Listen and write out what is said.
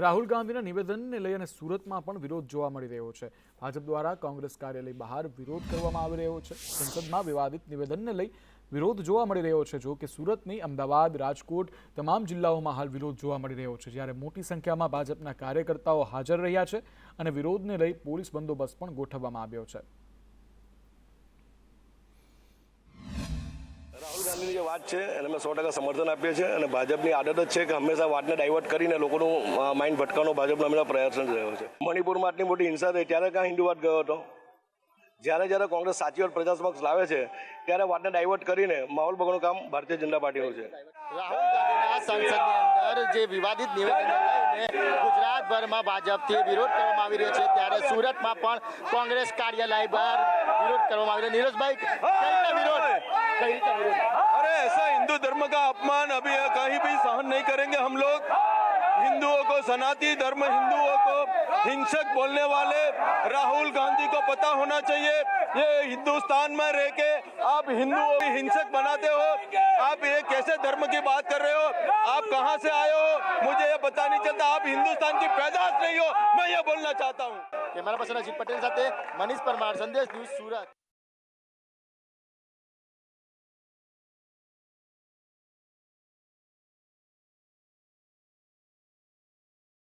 રાહુલ ગાંધીના નિવેદનને લઈ અને સુરતમાં પણ વિરોધ જોવા મળી રહ્યો છે. ભાજપ દ્વારા કોંગ્રેસ કાર્યાલય બહાર વિરોધ કરવામાં આવી રહ્યો છે. સંસદમાં વિવાદિત નિવેદનને લઈ વિરોધ જોવા મળી રહ્યો છે. જો કે સુરતની અમદાવાદ, રાજકોટ તમામ જિલ્લાઓમાં હાલ વિરોધ જોવા મળી રહ્યો છે. જ્યારે મોટી સંખ્યામાં ભાજપના કાર્યકર્તાઓ હાજર રહ્યા છે અને વિરોધને લઈ પોલીસ બંદોબસ્ત પણ ગોઠવવામાં આવ્યો છે. ગાંધીની જે વાત છે, એને અમે સો ટકા સમર્થન આપીએ છીએ અને ભાજપની આદત જ છે કે હંમેશા વાતને ડાયવર્ટ કરીને લોકોનું માઇન્ડ ભટકાવવાનો ભાજપનો હંમેશા પ્રયાસ જ રહ્યો છે. મણિપુરમાં આટલી મોટી હિંસા થઈ, ત્યારે ક્યાં હિન્દુવાદ ગયો હતો? જ્યારે જ્યારે કોંગ્રેસ સાચી વાત પ્રજા સમક્ષ લાવે છે, ત્યારે વાતને ડાયવર્ટ કરીને માહોલ બગડવાનું કામ ભારતીય જનતા પાર્ટીનું છે. રાહુલ ગાંધીના સંસદની અંદર જે વિવાદિત નિવેદનો લઈને ગુજરાતભરમાં ભાજપથી વિરોધ કરવામાં આવી રહ્યો છે, ત્યારે સુરતમાં પણ કોંગ્રેસ કાર્યાલય બહાર વિરોધ કરવામાં આવી રહ્યો. નીરજભાઈ વિરોધ? કઈ રીતે धर्म का अपमान अभी कहीं भी सहन नहीं करेंगे हम लोग। हिंदुओं को सनाती धर्म, हिंदुओं को हिंसक बोलने वाले राहुल गांधी को पता होना चाहिए। ये हिंदुस्तान में रह के आप हिंदुओं को हिंसक बनाते हो। आप ये कैसे धर्म की बात कर रहे हो? आप कहाँ से आए हो? मुझे ये पता नहीं चलता। आप हिंदुस्तान की पैदाश नहीं हो। मैं ये बोलना चाहता हूँ। कैमरा पर्सन अजीत पटेल साथ मनीष परमार, संदेश न्यूज़ सूरत।